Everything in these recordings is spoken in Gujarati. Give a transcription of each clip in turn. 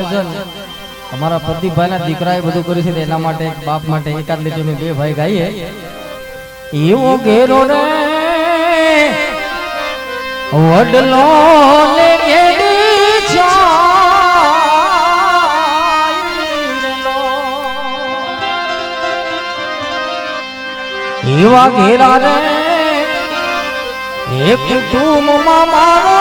આયોજન અમારા પ્રદીપભાઈના દીકરાએ બધું કર્યું છે એના માટે એક બાપ માટે એકાદ લીટી અમે બે ભાઈ ગાઈએ એવો ઘેરો રે, વડલો ને. એવા ઘેરા રે એ કુટુંબમાં મારો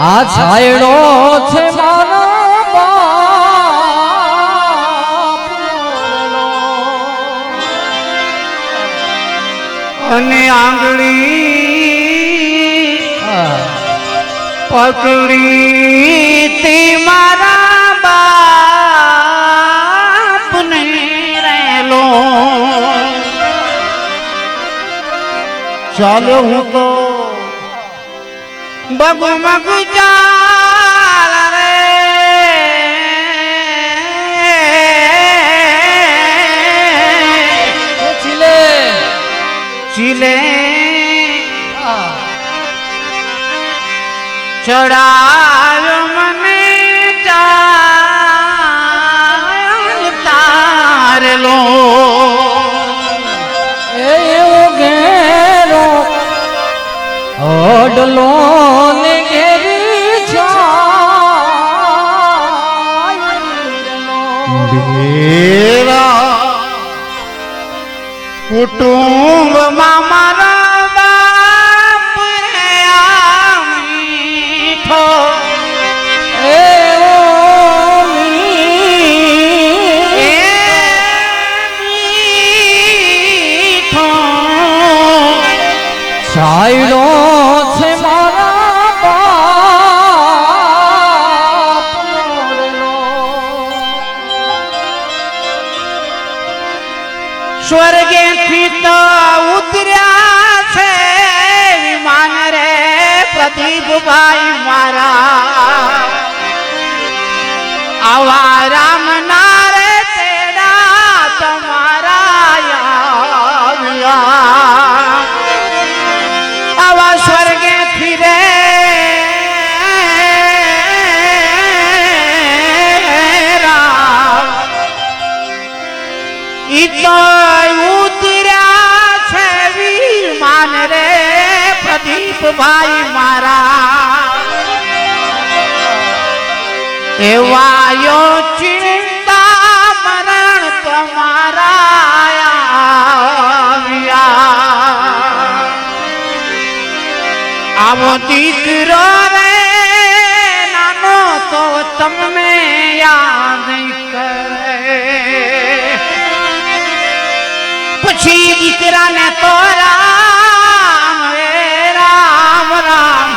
આ છાયડો છે મારા અને આંગળી. પકડી તે મારા ચાલો હું તો બગુ મગુ ચાલ રે ચીલે. ચીલે. ચડાવ્યો મને ચાલ તારેલો ઓડલો ને ઘેરી. દેરા કુટુંબમાં મારા છે મારા બાપનો રેલો. સ્વર્ગેથી તો ઉતર્યા છે વિમાન રે પ્રદીપભાઈ મારા ઉતર્યા છે વિમાન રે પ્રદીપભાઈ મારા. એવા યો ચિંતા મરણ તમારા આવો દીકરો રે, નાનો તો તમને યાદ કરે. પછી દીકરાને તો રામ રે રામ રામ.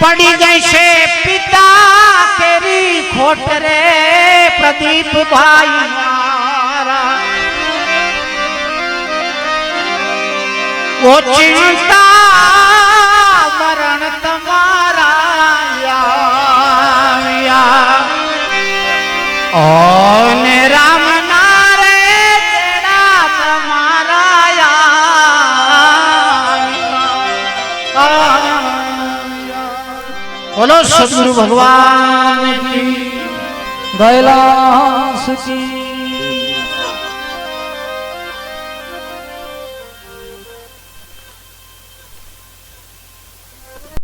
પડી જશે પિતા કેરી ખોટ રે પ્રદીપ ભાઈ મારા ઓ ચિંતા બોલો સદગુરુ ભગવાન ગયેલા સુખી